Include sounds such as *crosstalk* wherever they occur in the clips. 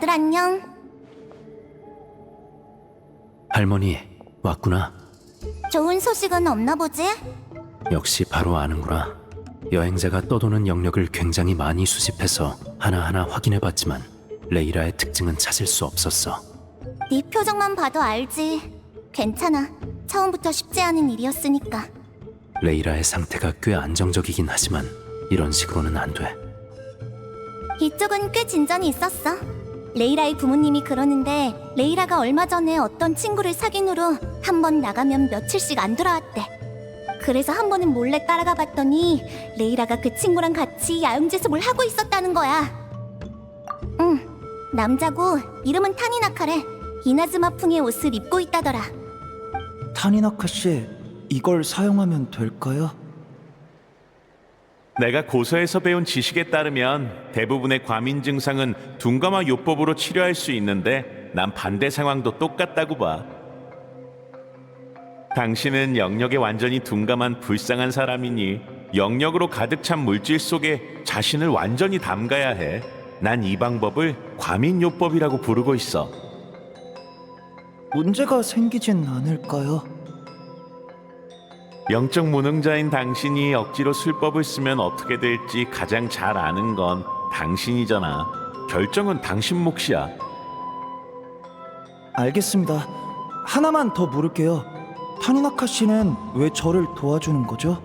다들 안녕. 할머니 왔구나. 좋은 소식은 없나 보지? 역시 바로 아는구나. 여행자가 떠도는 영역을 굉장히 많이 수집해서 하나하나 확인해봤지만 레이라의 특징은 찾을 수 없었어. 네 표정만 봐도 알지. 괜찮아. 처음부터 쉽지 않은 일이었으니까. 레이라의 상태가 꽤 안정적이긴 하지만 이런 식으로는 안 돼. 이쪽은 꽤 진전이 있었어. 레이라의 부모님이 그러는데 레이라가 얼마 전에 어떤 친구를 사귄 후로 한 번 나가면 며칠씩 안 돌아왔대. 그래서 한 번은 몰래 따라가 봤더니 레이라가 그 친구랑 같이 야영제습을 하고 있었다는 거야. 응, 남자고 이름은 타니나카래. 이나즈마풍의 옷을 입고 있다더라. 타니나카 씨, 이걸 사용하면 될까요? 내가 고서에서 배운 지식에 따르면 대부분의 과민 증상은 둔감화 요법으로 치료할 수 있는데 난 반대 상황도 똑같다고 봐. 당신은 영역에 완전히 둔감한 불쌍한 사람이니 영역으로 가득 찬 물질 속에 자신을 완전히 담가야 해. 난 이 방법을 과민 요법이라고 부르고 있어. 문제가 생기진 않을까요? 영적 무능자인 당신이 억지로 술법을 쓰면 어떻게 될지 가장 잘 아는 건 당신이잖아. 결정은 당신 몫이야. 알겠습니다. 하나만 더 물을게요. 타니나카 씨는 왜 저를 도와주는 거죠?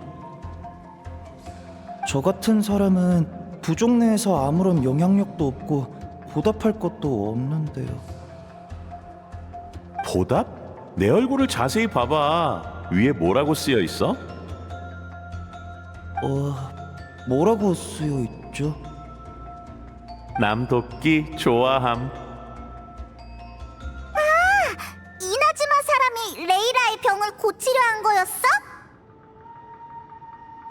저 같은 사람은 부족 내에서 아무런 영향력도 없고 보답할 것도 없는데요. 보답? 내 얼굴을 자세히 봐봐. 위에 뭐라고 쓰여 있어? 어, 뭐라고 쓰여 있죠? 남 돕기 좋아함. 이나즈마 사람이 레이라의 병을 고치려 한 거였어?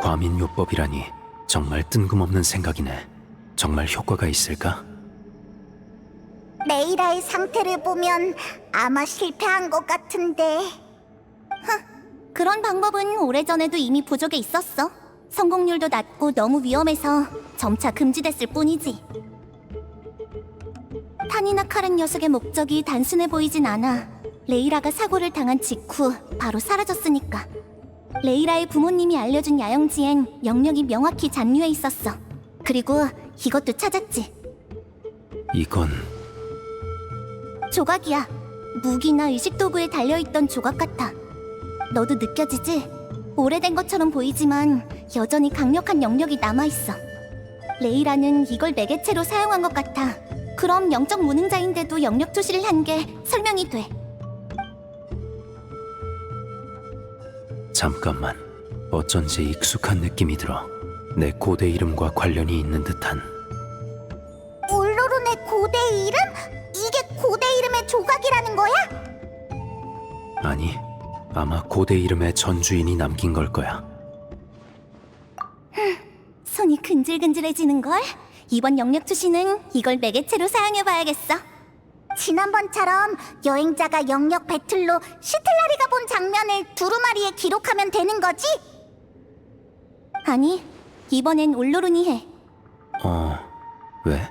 과민요법이라니 정말 뜬금없는 생각이네. 정말 효과가 있을까? 레이라의 상태를 보면 아마 실패한 것 같은데. 그런 방법은 오래전에도 이미 부족에 있었어. 성공률도 낮고 너무 위험해서 점차 금지됐을 뿐이지. 타니나 카렌 녀석의 목적이 단순해 보이진 않아. 레이라가 사고를 당한 직후 바로 사라졌으니까. 레이라의 부모님이 알려준 야영지엔 영역이 명확히 잔류해 있었어. 그리고 이것도 찾았지. 이건 조각이야. 무기나 의식 도구에 달려 있던 조각 같아. 너도 느껴지지? 오래된 것처럼 보이지만 여전히 강력한 영역이 남아있어. 레이라는 이걸 매개체로 사용한 것 같아. 그럼 영적 무능자인데도 영역 투시를 한 게 설명이 돼. 잠깐만. 어쩐지 익숙한 느낌이 들어. 내 고대 이름과 관련이 있는 듯한. 울로룬의 고대 이름? 이게 고대 이름의 조각이라는 거야? 아니, 아마 고대 이름의 전주인이 남긴 걸 거야. 손이 근질근질해지는 걸? 이번 영역 투시는 이걸 매개체로 사용해 봐야겠어. 지난번처럼 여행자가 영역 배틀로 시틀라리가 본 장면을 두루마리에 기록하면 되는 거지? 아니, 이번엔 올로룬이 해. 어, 왜?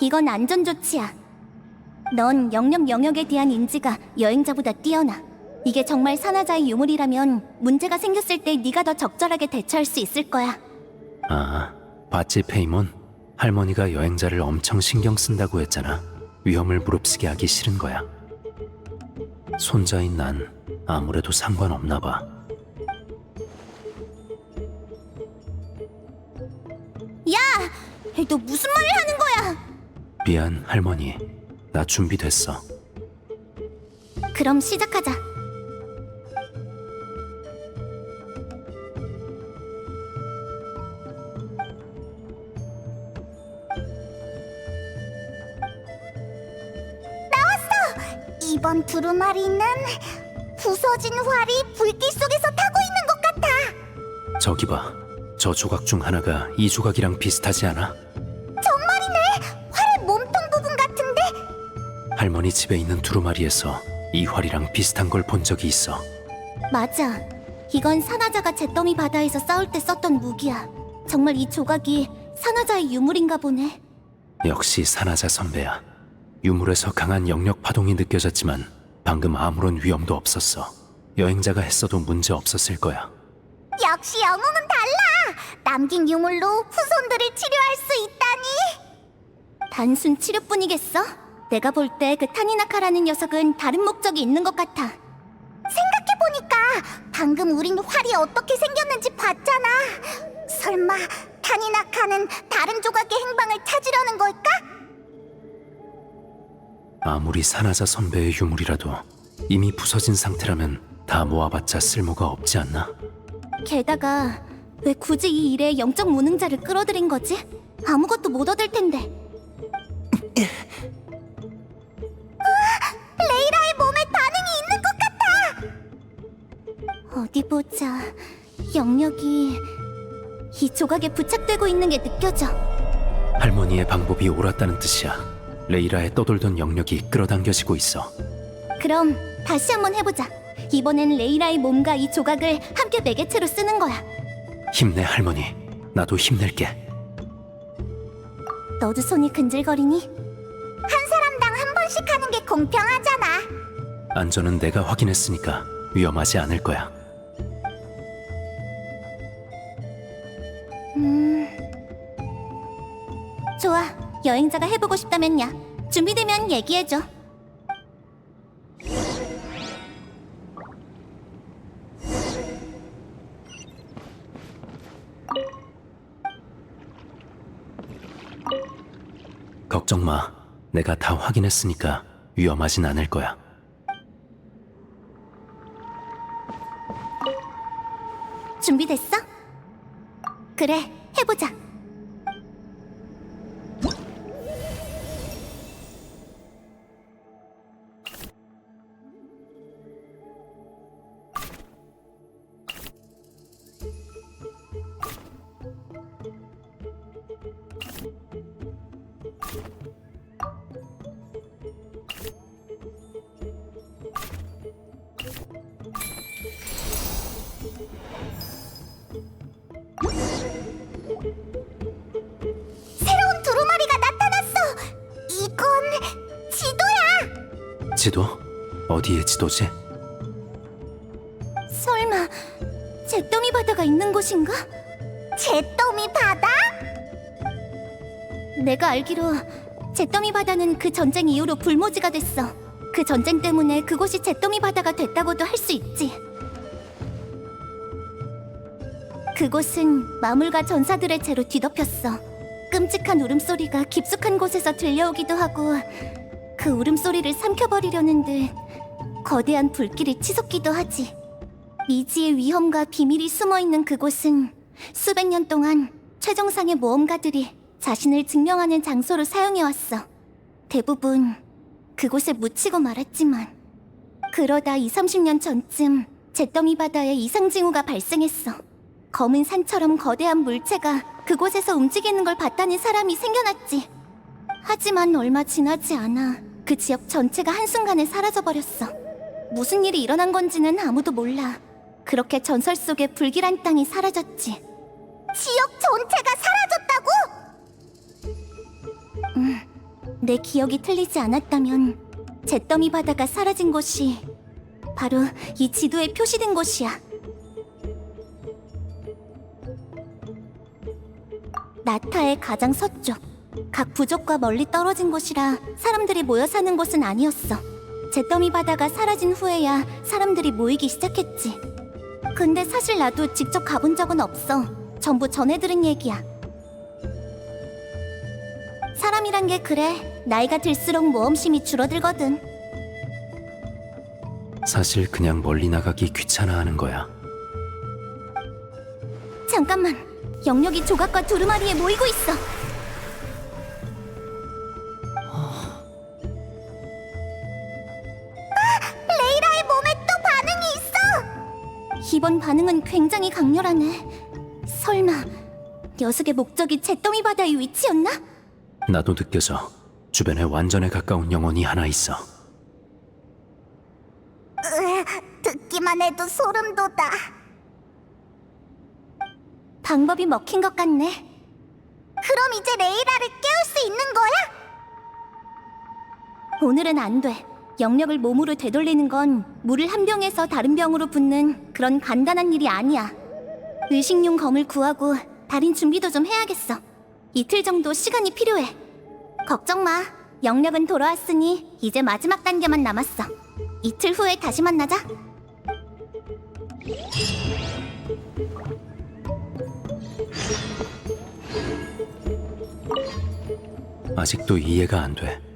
이건 안전 조치야. 넌 영역 영역에 대한 인지가 여행자보다 뛰어나. 이게 정말 산화자의 유물이라면 문제가 생겼을 때 네가 더 적절하게 대처할 수 있을 거야. 아, 바치 페이몬? 할머니가 여행자를 엄청 신경 쓴다고 했잖아. 위험을 무릅쓰게 하기 싫은 거야. 손자인 난 아무래도 상관없나 봐. 야, 너 무슨 말을 하는 거야? 미안, 할머니. 나 준비됐어. 그럼 시작하자. 나왔어! 이번 두루마리는 부서진 활이 불길 속에서 타고 있는 것 같아. 저기 봐. 저 조각 중 하나가 이 조각이랑 비슷하지 않아? 할머니 집에 있는 두루마리에서 이 활이랑 비슷한 걸 본 적이 있어. 맞아. 이건 산화자가 잿더미 바다에서 싸울 때 썼던 무기야. 정말 이 조각이 산화자의 유물인가 보네. 역시 산하자 선배야. 유물에서 강한 영역 파동이 느껴졌지만 방금 아무런 위험도 없었어. 여행자가 했어도 문제 없었을 거야. 역시 영웅은 달라. 남긴 유물로 후손들을 치료할 수 있다니. 단순 치료뿐이겠어? 내가 볼 때 그 타니나카라는 녀석은 다른 목적이 있는 것 같아. 생각해보니까 방금 우린 활이 어떻게 생겼는지 봤잖아. 설마 타니나카는 다른 조각의 행방을 찾으려는 걸까? 아무리 산하자 선배의 유물이라도 이미 부서진 상태라면 다 모아봤자 쓸모가 없지 않나? 게다가 왜 굳이 이 일에 영적 무능자를 끌어들인 거지? 아무것도 못 얻을 텐데. 어디 보자. 영역이 이 조각에 부착되고 있는 게 느껴져. 할머니의 방법이 옳았다는 뜻이야. 레이라의 떠돌던 영역이 끌어당겨지고 있어. 그럼 다시 한번 해보자. 이번엔 레이라의 몸과 이 조각을 함께 매개체로 쓰는 거야. 힘내 할머니. 나도 힘낼게. 너도 손이 근질거리니? 한 사람당 한 번씩 하는 게 공평하잖아. 안전은 내가 확인했으니까 위험하지 않을 거야. 좋아. 여행자가 해보고 싶다면야. 준비되면 얘기해줘. 걱정 마. 내가 다 확인했으니까 위험하진 않을 거야. 준비됐어? 그래, 해보자. 지도? 어디에 지도지? 설마 잿더미 바다가 있는 곳인가? 잿더미 바다? 내가 알기로 잿더미 바다는 그 전쟁 이후로 불모지가 됐어. 그 전쟁 때문에 그곳이 잿더미 바다가 됐다고도 할 수 있지. 그곳은 마물과 전사들의 죄로 뒤덮였어. 끔찍한 울음소리가 깊숙한 곳에서 들려오기도 하고 그 울음소리를 삼켜버리려는 듯 거대한 불길이 치솟기도 하지. 미지의 위험과 비밀이 숨어 있는 그곳은 수백 년 동안 최정상의 모험가들이 자신을 증명하는 장소로 사용해왔어. 대부분 그곳에 묻히고 말았지만 그러다 2, 30년 전쯤 잿더미 바다에 이상 징후가 발생했어. 검은 산처럼 거대한 물체가 그곳에서 움직이는 걸 봤다는 사람이 생겨났지. 하지만 얼마 지나지 않아 그 지역 전체가 한순간에 사라져버렸어. 무슨 일이 일어난 건지는 아무도 몰라. 그렇게 전설 속의 불길한 땅이 사라졌지. 지역 전체가 사라졌다고? 음, 내 기억이 틀리지 않았다면 잿더미 바다가 사라진 곳이 바로 이 지도에 표시된 곳이야. 나타의 가장 서쪽. 각 부족과 멀리 떨어진 곳이라 사람들이 모여 사는 곳은 아니었어. 잿더미 바다가 사라진 후에야 사람들이 모이기 시작했지. 근데 사실 나도 직접 가본 적은 없어. 전부 전해 들은 얘기야. 사람이란 게 그래. 나이가 들수록 모험심이 줄어들거든. 사실 그냥 멀리 나가기 귀찮아하는 거야. 잠깐만. 영역이 조각과 두루마리에 모이고 있어. 반응은 굉장히 강렬하네. 설마 녀석의 목적이 잿더미 바다의 위치였나? 나도 느껴져. 주변에 완전에 가까운 영혼이 하나 있어. 듣기만 해도 소름 돋아. 방법이 먹힌 것 같네. 그럼 이제 레이라를 깨울 수 있는 거야? 오늘은 안 돼. 영력을 몸으로 되돌리는 건 물을 한 병에서 다른 병으로 붓는 그런 간단한 일이 아니야. 의식용 검을 구하고 달인 준비도 좀 해야겠어. 이틀 정도 시간이 필요해. 걱정 마. 영력은 돌아왔으니 이제 마지막 단계만 남았어. 이틀 후에 다시 만나자. 아직도 이해가 안 돼.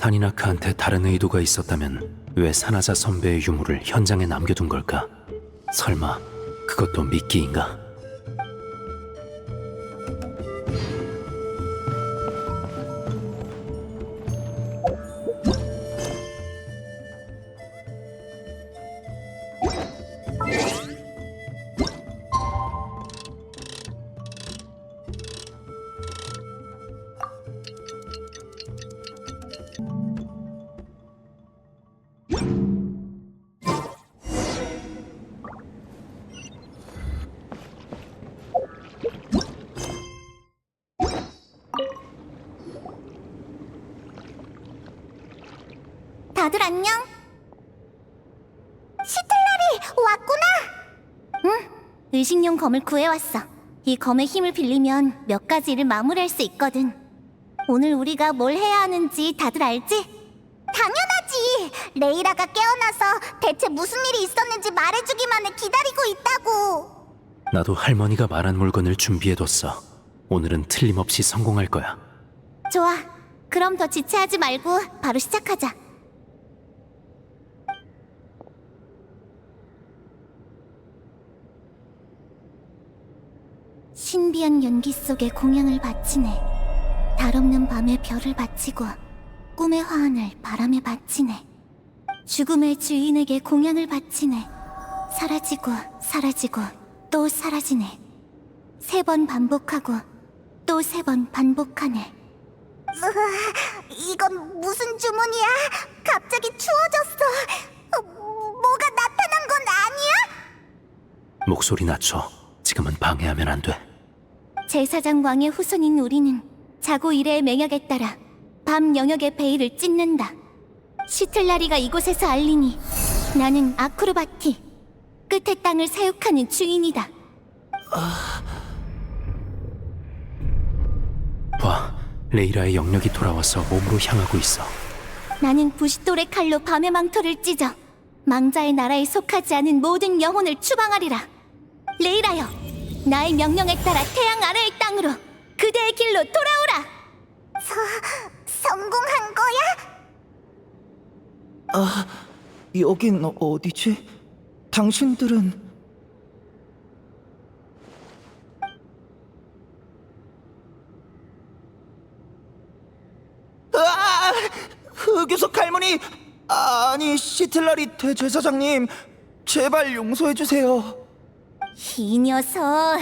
타니나카한테 다른 의도가 있었다면 왜 사나자 선배의 유물을 현장에 남겨둔 걸까? 설마 그것도 미끼인가? 다들 안녕? 시틀라리 왔구나. 응, 의식용 검을 구해왔어. 이 검의 힘을 빌리면 몇 가지 일을 마무리할 수 있거든. 오늘 우리가 뭘 해야 하는지 다들 알지? 당연하지. 레이라가 깨어나서 대체 무슨 일이 있었는지 말해주기만을 기다리고 있다고. 나도 할머니가 말한 물건을 준비해뒀어. 오늘은 틀림없이 성공할 거야. 좋아. 그럼 더 지체하지 말고 바로 시작하자. 신비한 연기 속에 공양을 바치네. 달없는 밤에 별을 바치고 꿈의 화환을 바람에 바치네. 죽음의 주인에게 공양을 바치네. 사라지고 사라지고 또 사라지네. 세 번 반복하고 또 세 번 반복하네. 이건 무슨 주문이야? 갑자기 추워졌어. 어, 뭐가 나타난 건 아니야? 목소리 낮춰. 지금은 방해하면 안 돼. 제사장 왕의 후손인 우리는 자고 일의 맹약에 따라 밤 영역의 베일을 찢는다. 시틀라리가 이곳에서 알리니 나는 아크로바티 끝의 땅을 사육하는 주인이다. 봐, 레이라의 영역이 돌아와서 몸으로 향하고 있어. 나는 부싯돌의 칼로 밤의 망토를 찢어 망자의 나라에 속하지 않은 모든 영혼을 추방하리라. 레이라여, 나의 명령에 따라 태양 아래의 땅으로 그대의 길로 돌아오라. 서, 성공한 거야? 아, 여긴 어디지? 당신들은 아! 흑유석 할머니 아니 시틀라리 대제사장님 제발 용서해 주세요. 이 녀석,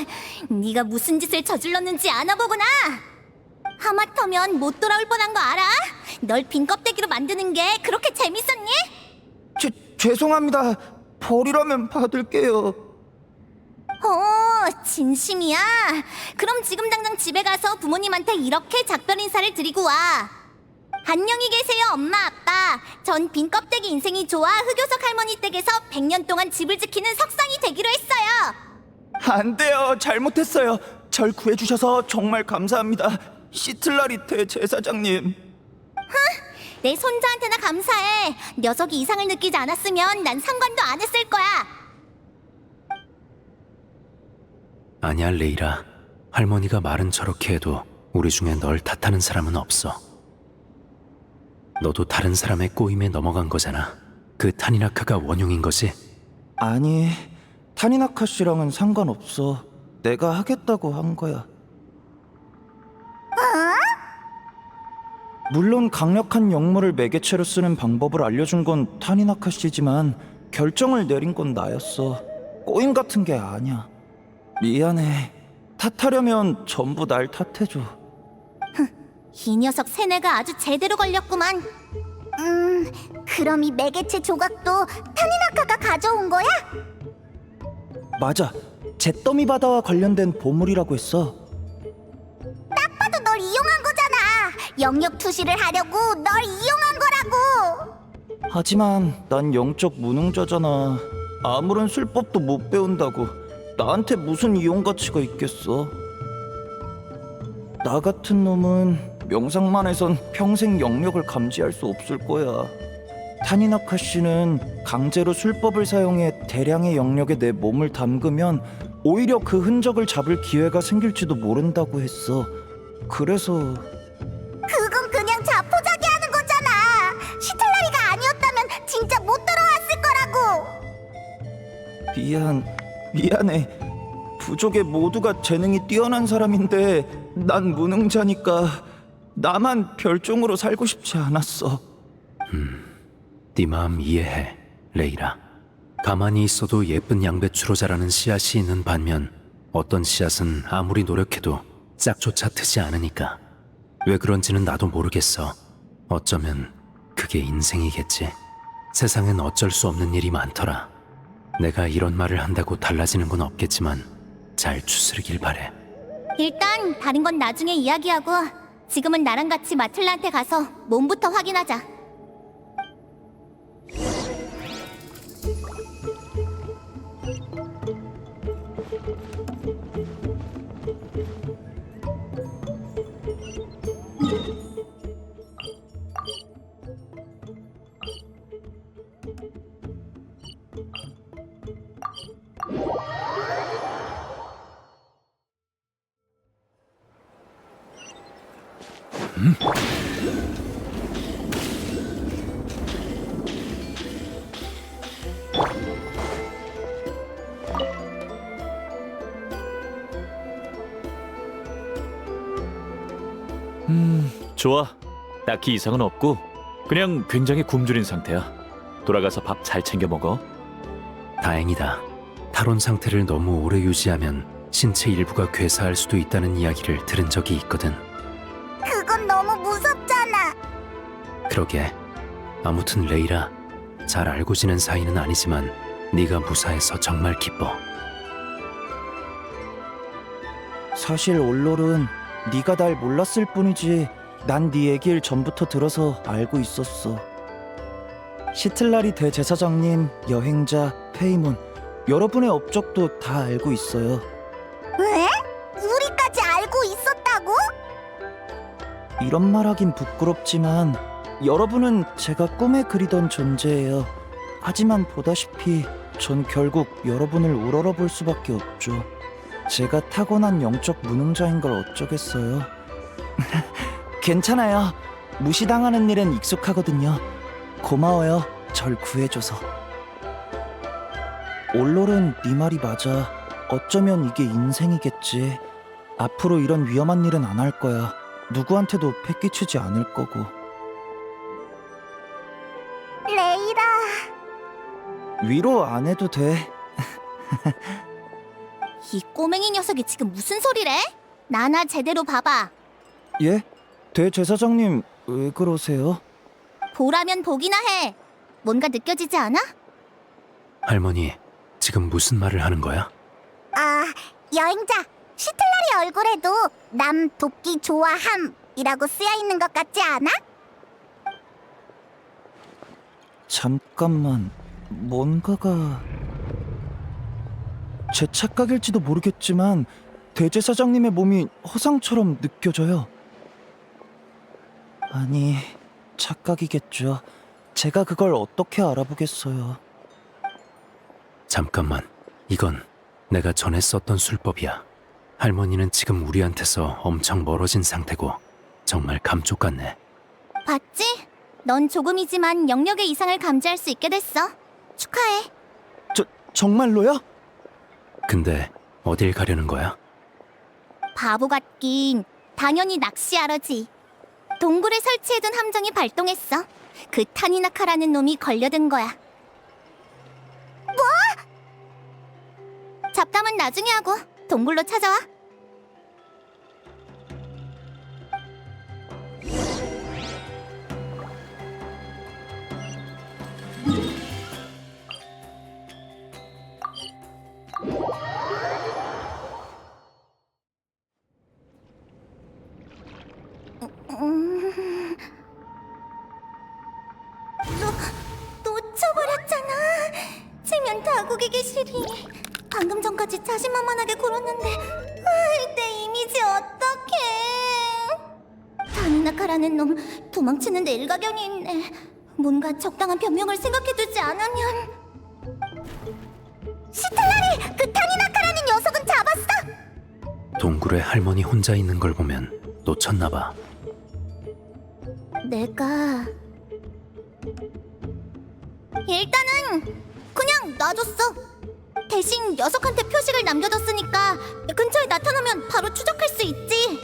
네가 무슨 짓을 저질렀는지 아나 보구나. 하마터면 못 돌아올 뻔한 거 알아? 널 빈 껍데기로 만드는 게 그렇게 재밌었니? 죄, 죄송합니다. 벌이라면 받을게요. 어, 진심이야. 그럼 지금 당장 집에 가서 부모님한테 이렇게 작별 인사를 드리고 와. 안녕히 계세요, 엄마, 아빠. 전 빈 껍데기 인생이 좋아 흑요석 할머니 댁에서 100년 동안 집을 지키는 석상이 되기로 했어요. 안 돼요. 잘못했어요. 절 구해주셔서 정말 감사합니다. 시틀라리 대제사장님. 내 손자한테나 감사해. 녀석이 이상을 느끼지 않았으면 난 상관도 안 했을 거야. 아니야, 레이라. 할머니가 말은 저렇게 해도 우리 중에 널 탓하는 사람은 없어. 너도 다른 사람의 꼬임에 넘어간 거잖아. 그 타니나카가 원흉인 거지? 아니, 타니나카 씨랑은 상관없어. 내가 하겠다고 한 거야. 물론 강력한 영물을 매개체로 쓰는 방법을 알려준 건 타니나카 씨지만 결정을 내린 건 나였어. 꼬임 같은 게 아니야. 미안해. 탓하려면 전부 날 탓해줘. 이 녀석 세뇌가 아주 제대로 걸렸구만. 음, 그럼 이 매개체 조각도 타니나카가 가져온 거야? 맞아. 잿더미 바다와 관련된 보물이라고 했어. 봐도 널 이용한 거잖아. 영역 투시를 하려고 널 이용한 거라고. 하지만 난 영적 무능자잖아. 아무런 술법도 못 배운다고 나한테 무슨 이용 가치가 있겠어? 나 같은 놈은 명상만 해선 평생 영역을 감지할 수 없을 거야. 타니나카 씨는 강제로 술법을 사용해 대량의 영역에 내 몸을 담그면 오히려 그 흔적을 잡을 기회가 생길지도 모른다고 했어. 그래서 그건 그냥 자포자기 하는 거잖아. 시틀라리가 아니었다면 진짜 못 들어왔을 거라고. 미안, 미안해. 부족의 모두가 재능이 뛰어난 사람인데 난 무능자니까 나만 별종으로 살고 싶지 않았어. 네 마음 이해해, 레이라. 가만히 있어도 예쁜 양배추로 자라는 씨앗이 있는 반면 어떤 씨앗은 아무리 노력해도 짝조차 트지 않으니까. 왜 그런지는 나도 모르겠어. 어쩌면 그게 인생이겠지. 세상엔 어쩔 수 없는 일이 많더라. 내가 이런 말을 한다고 달라지는 건 없겠지만 잘 추스르길 바래. 일단 다른 건 나중에 이야기하고 지금은 나랑 같이 마틀라한테 가서 몸부터 확인하자. 좋아. 딱히 이상은 없고 그냥 굉장히 굶주린 상태야. 돌아가서 밥 잘 챙겨 먹어. 다행이다. 탈원 상태를 너무 오래 유지하면 신체 일부가 괴사할 수도 있다는 이야기를 들은 적이 있거든. 그건 너무 무섭잖아. 그러게. 아무튼 레이라, 잘 알고 지낸 사이는 아니지만 네가 무사해서 정말 기뻐. 사실 올롤은 네가 날 몰랐을 뿐이지 난 네 얘기를 전부터 들어서 알고 있었어. 시틀라리 대제사장님, 여행자, 페이몬 여러분의 업적도 다 알고 있어요. 왜? 우리까지 알고 있었다고? 이런 말하긴 부끄럽지만 여러분은 제가 꿈에 그리던 존재예요. 하지만 보다시피 전 결국 여러분을 우러러 볼 수밖에 없죠. 제가 타고난 영적 무능자인 걸 어쩌겠어요. *laughs* 괜찮아요. 무시당하는 일은 익숙하거든요. 고마워요. 절 구해줘서. 올롤은 네 말이 맞아. 어쩌면 이게 인생이겠지. 앞으로 이런 위험한 일은 안 할 거야. 누구한테도 패끼치지 않을 거고. 레이라. 위로 안 해도 돼. *laughs* 이 꼬맹이 녀석이 지금 무슨 소리래? 나나 제대로 봐봐. 예? 대제사장님 왜 그러세요? 보라면 보기나 해. 뭔가 느껴지지 않아? 할머니, 지금 무슨 말을 하는 거야? 아, 여행자. 시틀라리 얼굴에도 남 돕기 좋아함이라고 쓰여 있는 것 같지 않아? 잠깐만 뭔가가 제 착각일지도 모르겠지만 대제사장님의 몸이 허상처럼 느껴져요. 아니 착각이겠죠. 제가 그걸 어떻게 알아보겠어요. 잠깐만, 이건 내가 전에 썼던 술법이야. 할머니는 지금 우리한테서 엄청 멀어진 상태고 정말 감쪽 같네. 봤지? 넌 조금이지만 영역의 이상을 감지할 수 있게 됐어. 축하해. 저 정말로요? 근데 어딜 가려는 거야? 바보 같긴. 당연히 낚시하러지. 동굴에 설치해둔 함정이 발동했어. 그 타니나카라는 놈이 걸려든 거야. 뭐? 잡담은 나중에 하고 동굴로 찾아와. 혼자 있는 걸 보면 놓쳤나 봐. 내가 일단은 그냥 놔줬어. 대신 녀석한테 표식을 남겨뒀으니까 근처에 나타나면 바로 추적할 수 있지.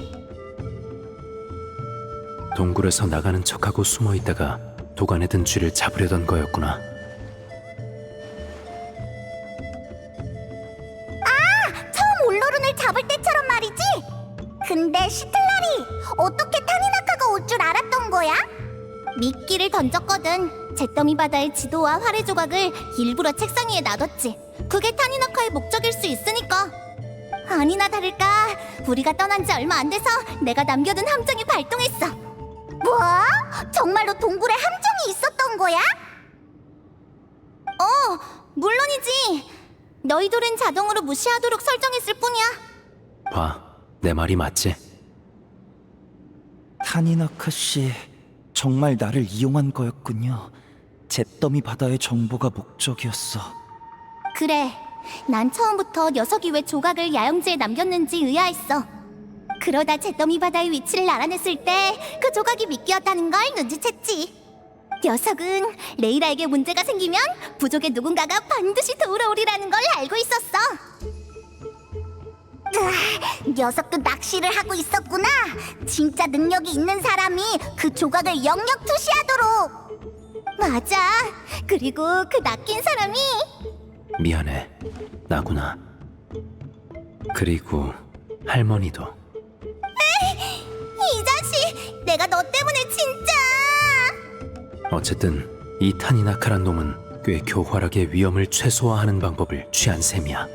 동굴에서 나가는 척하고 숨어 있다가 도간에 든 쥐를 잡으려던 거였구나. 근데 시틀라리 어떻게 타니나카가 올 줄 알았던 거야? 미끼를 던졌거든. 잿더미 바다의 지도와 활의 조각을 일부러 책상 위에 놔뒀지. 그게 타니나카의 목적일 수 있으니까. 아니나 다를까 우리가 떠난 지 얼마 안 돼서 내가 남겨둔 함정이 발동했어. 뭐? 정말로 동굴에 함정이 있었던 거야? 어, 물론이지. 너희들은 자동으로 무시하도록 설정했을 뿐이야. 봐, 내 말이 맞지? 타니나카 씨 정말 나를 이용한 거였군요. 잿더미 바다의 정보가 목적이었어. 그래, 난 처음부터 녀석이 왜 조각을 야영지에 남겼는지 의아했어. 그러다 잿더미 바다의 위치를 알아냈을 때 그 조각이 미끼였다는 걸 눈치챘지. 녀석은 레이라에게 문제가 생기면 부족의 누군가가 반드시 도우러 오리라는 걸 알고 있었어. 녀석도 낚시를 하고 있었구나. 진짜 능력이 있는 사람이 그 조각을 영역 투시하도록. 맞아. 그리고 그 낚인 사람이 미안해. 나구나. 그리고 할머니도 이 자식! 내가 너 때문에 진짜! 어쨌든 이 타니나카란 놈은 꽤 교활하게 위험을 최소화하는 방법을 취한 셈이야.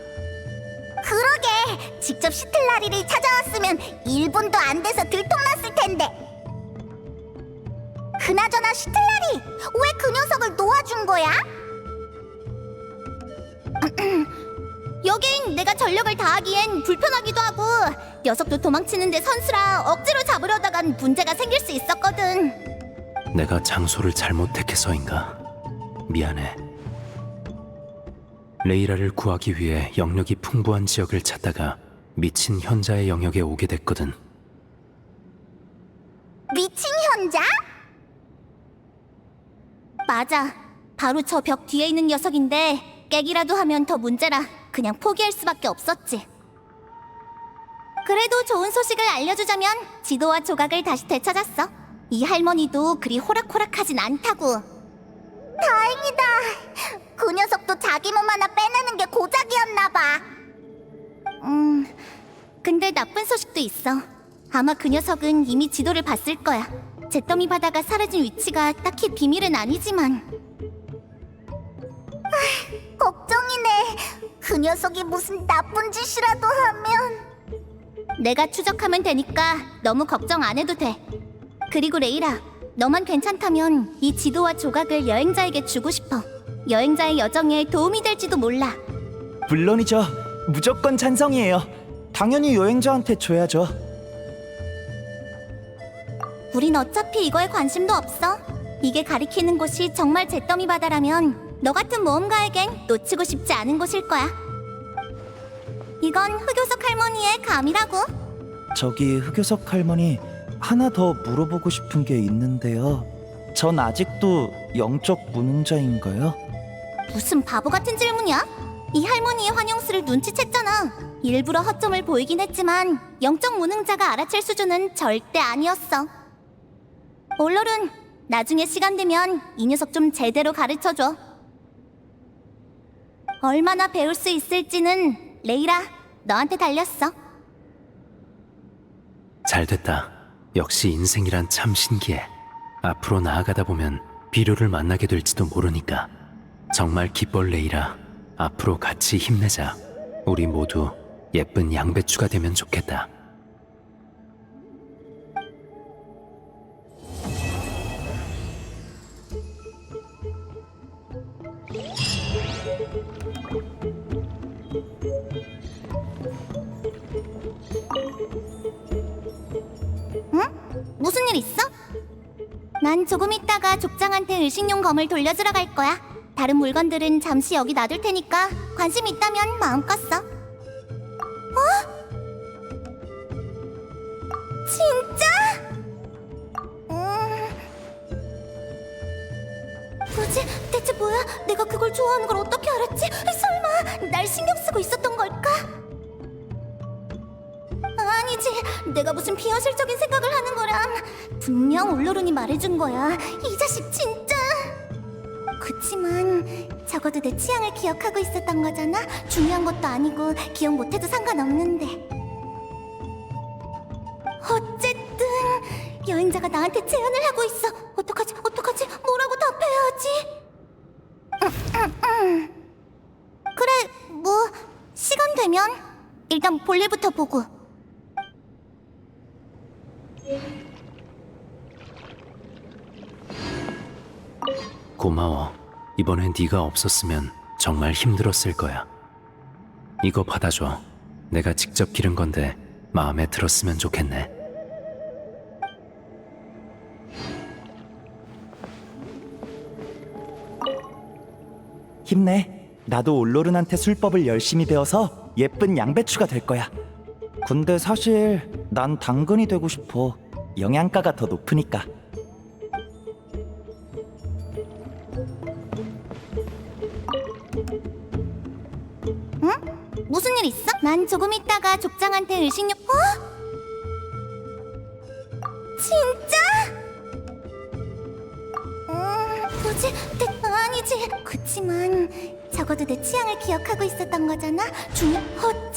직접 시틀라리를 찾아왔으면 1분도 안 돼서 들통났을 텐데! 그나저나 시틀라리! 왜 그 녀석을 놓아준 거야? *clears throat* 여긴 내가 전력을 다하기엔 불편하기도 하고 녀석도 도망치는데 선수라 억지로 잡으려다간 문제가 생길 수 있었거든 내가 장소를 잘못 택해서인가? 미안해. 레이라를 구하기 위해 영역이 풍부한 지역을 찾다가 미친 현자의 영역에 오게 됐거든. 미친 현자? 맞아. 바로 저 벽 뒤에 있는 녀석인데 깨기라도 하면 더 문제라 그냥 포기할 수밖에 없었지. 그래도 좋은 소식을 알려주자면 지도와 조각을 다시 되찾았어. 이 할머니도 그리 호락호락하진 않다고. 다행이다. 그 녀석도 자기 몸 하나 빼내는 게 고작이었나 봐. 음, 근데 나쁜 소식도 있어. 아마 그 녀석은 이미 지도를 봤을 거야. 잿더미 바다가 사라진 위치가 딱히 비밀은 아니지만. 걱정이네. 그 녀석이 무슨 나쁜 짓이라도 하면. 내가 추적하면 되니까 너무 걱정 안 해도 돼. 그리고 레이라, 너만 괜찮다면 이 지도와 조각을 여행자에게 주고 싶어. 여행자의 여정에 도움이 될지도 몰라. 물론이죠. 무조건 찬성이에요. 당연히 여행자한테 줘야죠. 우린 어차피 이거에 관심도 없어. 이게 가리키는 곳이 정말 잿더미 바다라면 너 같은 모험가에겐 놓치고 싶지 않은 곳일 거야. 이건 흑요석 할머니의 감이라고. 저기 흑요석 할머니 하나 더 물어보고 싶은 게 있는데요. 전 아직도 영적 무능자인가요? 무슨 바보 같은 질문이야? 이 할머니의 환영수를 눈치챘잖아. 일부러 허점을 보이긴 했지만 영적 무능자가 알아챌 수준은 절대 아니었어. 올롤은 나중에 시간 되면 이 녀석 좀 제대로 가르쳐줘. 얼마나 배울 수 있을지는 레이라 너한테 달렸어. 잘 됐다. 역시 인생이란 참 신기해. 앞으로 나아가다 보면 비료를 만나게 될지도 모르니까. 정말 기뻐 레이라. 앞으로 같이 힘내자. 우리 모두 예쁜 양배추가 되면 좋겠다. 응? 무슨 일 있어? 난 조금 있다가 족장한테 의식용 검을 돌려주러 갈 거야. 다른 물건들은 잠시 여기 놔둘 테니까 관심 있다면 마음껏 써. 어? 진짜? 음... 뭐지? 대체 뭐야? 내가 그걸 좋아하는 걸 어떻게 알았지? 설마 날 신경 쓰고 있었던 걸까? 아니지. 내가 무슨 비현실적인 생각을 하는 거람. 분명 울로룬이 말해준 거야. 이 자식 진짜. 그치만 적어도 내 취향을 기억하고 있었던 거잖아. 중요한 것도 아니고 기억 못해도 상관없는데. 어쨌든 여행자가 나한테 제안을 하고 있어. 어떡하지? 어떡하지? 뭐라고 답해야지? 그래, 뭐 시간 되면 일단 볼일부터 보고. 고마워. 이번엔 네가 없었으면 정말 힘들었을 거야. 이거 받아줘. 내가 직접 기른 건데 마음에 들었으면 좋겠네. 힘내. 나도 올로른한테 술법을 열심히 배워서 예쁜 양배추가 될 거야. 근데 사실 난 당근이 되고 싶어. 영양가가 더 높으니까. 조금 있다가 족장한테 의식용 어? 진짜? 음, 뭐지? 대, 아니지. 그치만 적어도 내 취향을 기억하고 있었던 거잖아. 중요. 어,